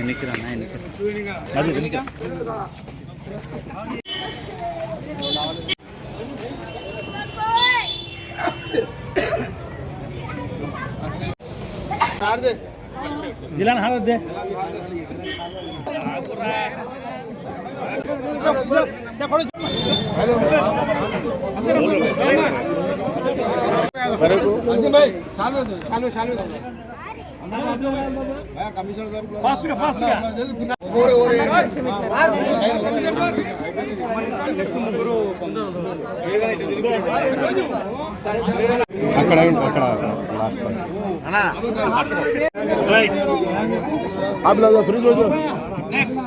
நிற்கிறான் நிற்கிறேன் அது நிற்கிறேன் दिला ना हात दे అక్కడ అక్కడ లాస్ట్ आप फ्रिज हो जाओ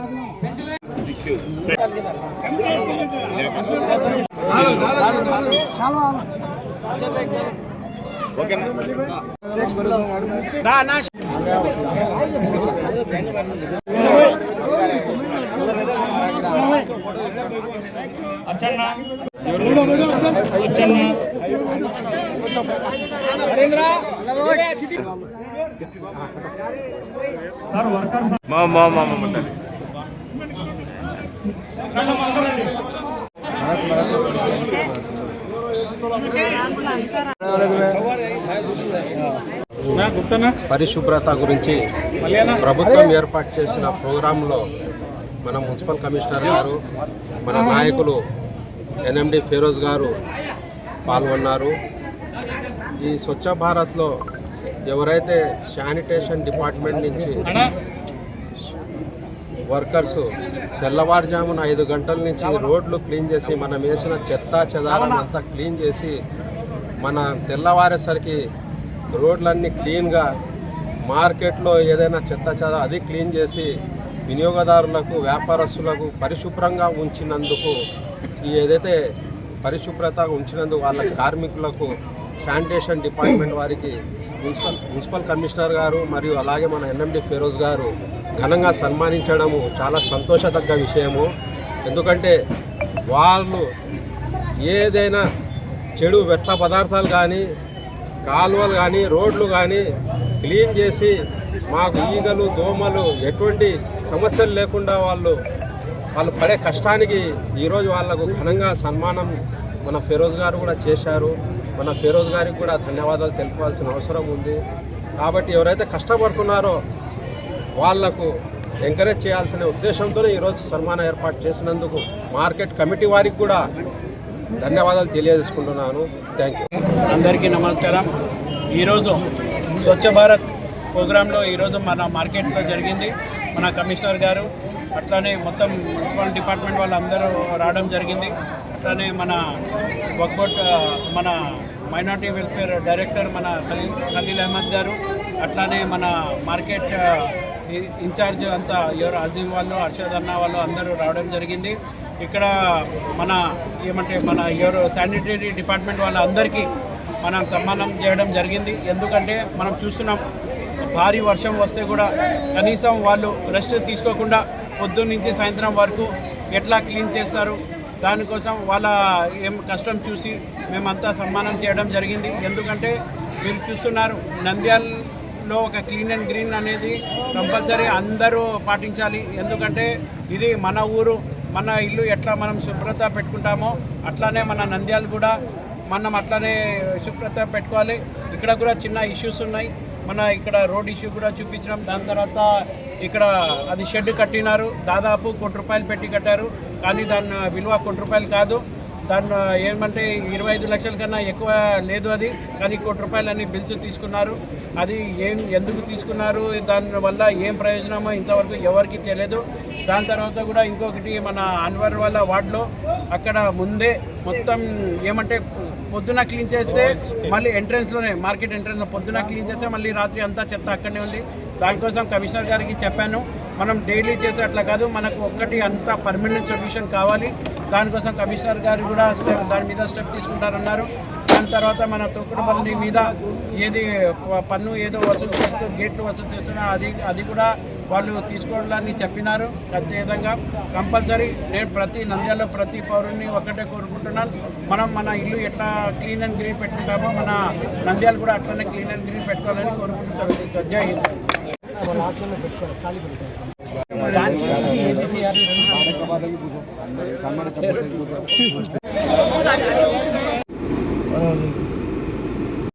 మా మా మా మా పరిశుభ్రత గురించి ప్రభుత్వం ఏర్పాటు చేసిన ప్రోగ్రాంలో మన మున్సిపల్ కమిషనర్ గారు మన నాయకులు ఎన్ఎండి ఫిరోజ్ గారు పాల్గొన్నారు. ఈ స్వచ్ఛ భారత్లో ఎవరైతే శానిటేషన్ డిపార్ట్మెంట్ నుంచి వర్కర్స్ తెల్లవారుజామున ఐదు గంటల నుంచి రోడ్లు క్లీన్ చేసి మనం వేసిన చెత్త చెదారం అంతా క్లీన్ చేసి మన తెల్లవారేసరికి రోడ్లన్నీ క్లీన్గా మార్కెట్లో ఏదైనా చెత్త చెద అది క్లీన్ చేసి వినియోగదారులకు వ్యాపారస్తులకు పరిశుభ్రంగా ఉంచినందుకు ఈ ఏదైతే పరిశుభ్రత ఉంచినందుకు వాళ్ళ కార్మికులకు శానిటేషన్ డిపార్ట్మెంట్ వారికి మున్సిపల్ మున్సిపల్ కమిషనర్ గారు మరియు అలాగే మన ఎన్ఎండి ఫిరోజ్ గారు ఘనంగా సన్మానించడము చాలా సంతోషదగ్గ విషయము. ఎందుకంటే వాళ్ళు ఏదైనా చెడు వ్యర్థ పదార్థాలు కానీ కాలువలు కానీ రోడ్లు కానీ క్లీన్ చేసి మాకు ఈగలు దోమలు ఎటువంటి సమస్యలు లేకుండా వాళ్ళు వాళ్ళు పడే కష్టానికి ఈరోజు వాళ్ళకు ఘనంగా సన్మానం మన ఫిరోజ్ గారు కూడా చేశారు. మన ఫిరోజ్ గారికి కూడా ధన్యవాదాలు తెలుపాల్సిన అవసరం ఉంది. కాబట్టి ఎవరైతే కష్టపడుతున్నారో వాళ్ళకు ఎంకరేజ్ చేయాల్సిన ఉద్దేశంతో ఈరోజు సన్మానం ఏర్పాటు చేసినందుకు మార్కెట్ కమిటీ వారికి కూడా ధన్యవాదాలు తెలియజేసుకుంటున్నాను. థ్యాంక్ యూ అందరికీ నమస్కారం. ఈరోజు స్వచ్ఛ భారత్ ప్రోగ్రాంలో ఈరోజు మన మార్కెట్లో జరిగింది. మన కమిషనర్ గారు అట్లానే మొత్తం మున్సిపల్ డిపార్ట్మెంట్ వాళ్ళు అందరూ రావడం జరిగింది. అట్లానే మన వక్బోట్ మన మైనార్టీ వెల్ఫేర్ డైరెక్టర్ మన ఖలీల్ ఖలీల్ అహ్మద్ గారు అట్లానే మన మార్కెట్ ఇన్ఛార్జ్ అంతా ఎవరు అజీమ్ వాళ్ళు హర్షద్ అన్న వాళ్ళు అందరూ రావడం జరిగింది. ఇక్కడ మన ఏమంటే మన ఎవరు శానిటరీ డిపార్ట్మెంట్ వాళ్ళందరికీ మనం సన్మానం చేయడం జరిగింది. ఎందుకంటే మనం చూస్తున్నాం భారీ వర్షం వస్తే కూడా కనీసం వాళ్ళు రెస్ట్ తీసుకోకుండా పొద్దున్న నుంచి సాయంత్రం వరకు ఎట్లా క్లీన్ చేస్తారు? దానికోసం వాళ్ళ ఏం కష్టం చూసి మేమంతా సన్మానం చేయడం జరిగింది. ఎందుకంటే మీరు చూస్తున్నారు లో ఒక క్లీన్ అండ్ గ్రీన్ అనేది కంపల్సరీ అందరూ పాటించాలి. ఎందుకంటే ఇది మన ఊరు మన ఇల్లు ఎట్లా మనం శుభ్రత పెట్టుకుంటామో అట్లానే మన నంద్యాలు కూడా మనం అట్లానే శుభ్రత పెట్టుకోవాలి. ఇక్కడ కూడా చిన్న ఇష్యూస్ ఉన్నాయి. మన ఇక్కడ రోడ్ ఇష్యూ కూడా చూపించడం దాని తర్వాత ఇక్కడ అది షెడ్ కట్టినారు. దాదాపు కోటి రూపాయలు పెట్టి కట్టారు. కానీ దాని విలువ కోటి రూపాయలు కాదు. దాన్ని ఏమంటే ఇరవై ఐదు లక్షల కన్నా ఎక్కువ లేదు అది. కానీ కోటి రూపాయలని బిల్స్ తీసుకున్నారు. అది ఏం ఎందుకు తీసుకున్నారు? దానివల్ల ఏం ప్రయోజనమో ఇంతవరకు ఎవరికి తెలియదు. దాని తర్వాత కూడా ఇంకొకటి మన అన్వర్ వాళ్ళ వార్డులో అక్కడ ముందే మొత్తం ఏమంటే పొద్దున క్లీన్ చేస్తే మళ్ళీ ఎంట్రెన్స్లోనే మార్కెట్ ఎంట్రెన్స్లో పొద్దున క్లీన్ చేస్తే మళ్ళీ రాత్రి అంతా చెత్త అక్కడనే ఉంది. దానికోసం కమిషనర్ గారికి చెప్పాను. మనం డైలీ చేసే అట్లా కాదు మనకు ఒక్కటి అంత పర్మనెంట్ సొల్యూషన్ కావాలి. దానికోసం కమిషనర్ గారు కూడా స్టెప్ దాని మీద స్టెప్ తీసుకుంటారన్నారు. దాని తర్వాత మన తొక్కుడు తొక్కుడుపల్లి మీద ఏది పన్ను ఏదో వసూలు చేస్తూ గేట్లు వసూలు చేస్తున్నా అది అది కూడా వాళ్ళు తీసుకోవడాన్ని చెప్పినారు. ఖచ్చితంగా కంపల్సరీ నేను ప్రతి నంద్యాలలో ప్రతి పౌరుని ఒక్కటే కోరుకుంటున్నాను. మనం మన ఇల్లు ఎట్లా క్లీన్ అండ్ గ్రీన్ పెట్టుకుంటామో మన నంద్యాలు కూడా అట్లనే క్లీన్ అండ్ గ్రీన్ పెట్టుకోవాలని కోరుకుంటున్నాను. జై హింద్. ಕನ್ನಡ